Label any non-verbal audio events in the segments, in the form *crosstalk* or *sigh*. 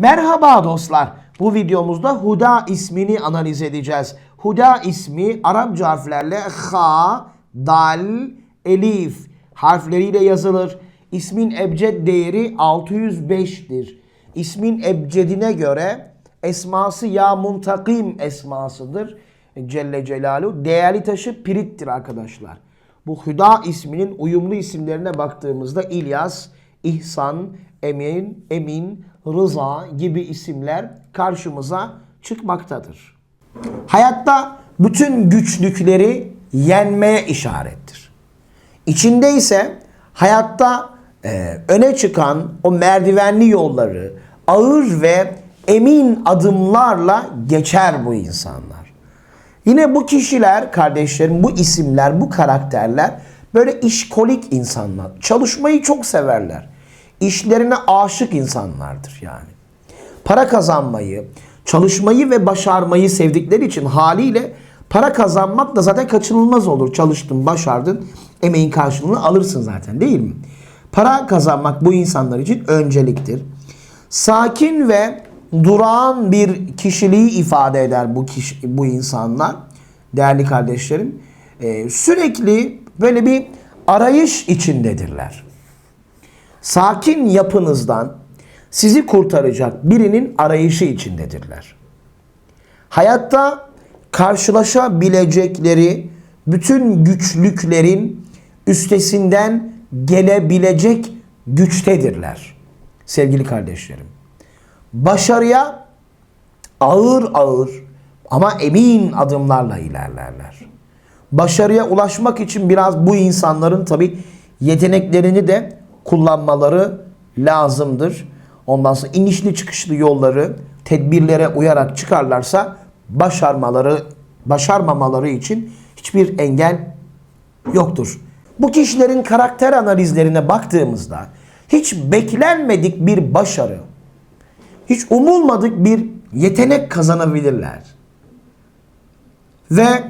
Merhaba dostlar. Bu videomuzda Huda ismini analiz edeceğiz. Huda ismi Arapça harflerle ha, dal, elif harfleriyle yazılır. İsmin ebced değeri 605'tir. İsmin ebcedine göre esması ya muntakim esmasıdır. Celle Celaluhu. Değerli taşı pirittir arkadaşlar. Bu Huda isminin uyumlu isimlerine baktığımızda İlyas, İhsan, Emin, Emin, Rıza gibi isimler karşımıza çıkmaktadır. Hayatta bütün güçlükleri yenmeye işarettir. İçinde ise hayatta e, öne çıkan o merdivenli yolları ağır ve emin adımlarla geçer bu insanlar. Yine bu kişiler, kardeşlerim, bu isimler, bu karakterler böyle işkolik insanlar. Çalışmayı çok severler. İşlerine aşık insanlardır yani. Para kazanmayı, çalışmayı ve başarmayı sevdikleri için haliyle para kazanmak da zaten kaçınılmaz olur. Çalıştın, başardın, emeğin karşılığını alırsın zaten değil mi? Para kazanmak bu insanlar için önceliktir. Sakin ve durağan bir kişiliği ifade eder bu kişi, bu insanlar değerli kardeşlerim. Sürekli böyle bir arayış içindedirler. Sakin yapınızdan sizi kurtaracak birinin arayışı içindedirler. Hayatta karşılaşabilecekleri bütün güçlüklerin üstesinden gelebilecek güçtedirler. Sevgili kardeşlerim. Başarıya ağır ağır ama emin adımlarla ilerlerler. Başarıya ulaşmak için biraz bu insanların tabi yeteneklerini de kullanmaları lazımdır. Ondan sonra inişli çıkışlı yolları tedbirlere uyarak çıkarlarsa başarmaları başarmamaları için hiçbir engel yoktur. Bu kişilerin karakter analizlerine baktığımızda hiç beklenmedik bir başarı, hiç umulmadık bir yetenek kazanabilirler. Ve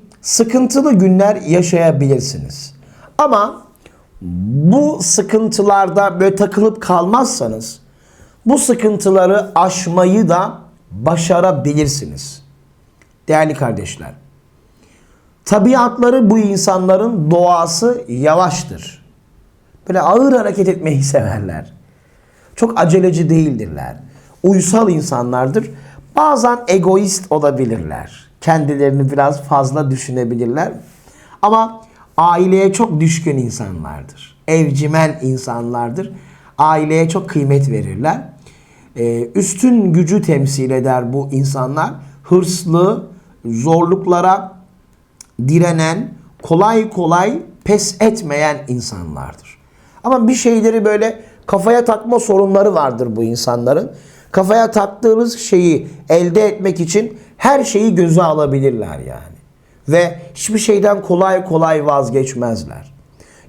sıkıntılı günler yaşayabilirsiniz. Ama bu sıkıntılarda böyle takılıp kalmazsanız bu sıkıntıları aşmayı da başarabilirsiniz. Değerli kardeşler. Tabiatları bu insanların doğası yavaştır. Böyle ağır hareket etmeyi *laughs* severler. Çok aceleci değildirler. Uysal insanlardır. Bazen egoist olabilirler kendilerini biraz fazla düşünebilirler. Ama aileye çok düşkün insanlardır. Evcimen insanlardır. Aileye çok kıymet verirler. Ee, üstün gücü temsil eder bu insanlar. Hırslı, zorluklara direnen, kolay kolay pes etmeyen insanlardır. Ama bir şeyleri böyle kafaya takma sorunları vardır bu insanların. Kafaya taktığınız şeyi elde etmek için her şeyi göze alabilirler yani. Ve hiçbir şeyden kolay kolay vazgeçmezler.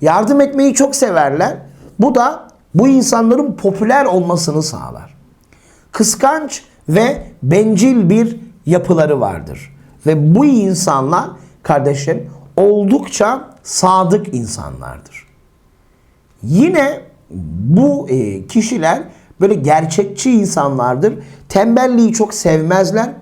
Yardım etmeyi çok severler. Bu da bu insanların popüler olmasını sağlar. Kıskanç ve bencil bir yapıları vardır. Ve bu insanlar kardeşlerim oldukça sadık insanlardır. Yine bu e, kişiler böyle gerçekçi insanlardır. Tembelliği çok sevmezler.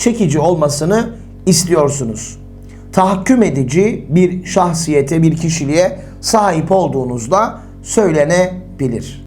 çekici olmasını istiyorsunuz. Tahakküm edici bir şahsiyete, bir kişiliğe sahip olduğunuzda söylenebilir.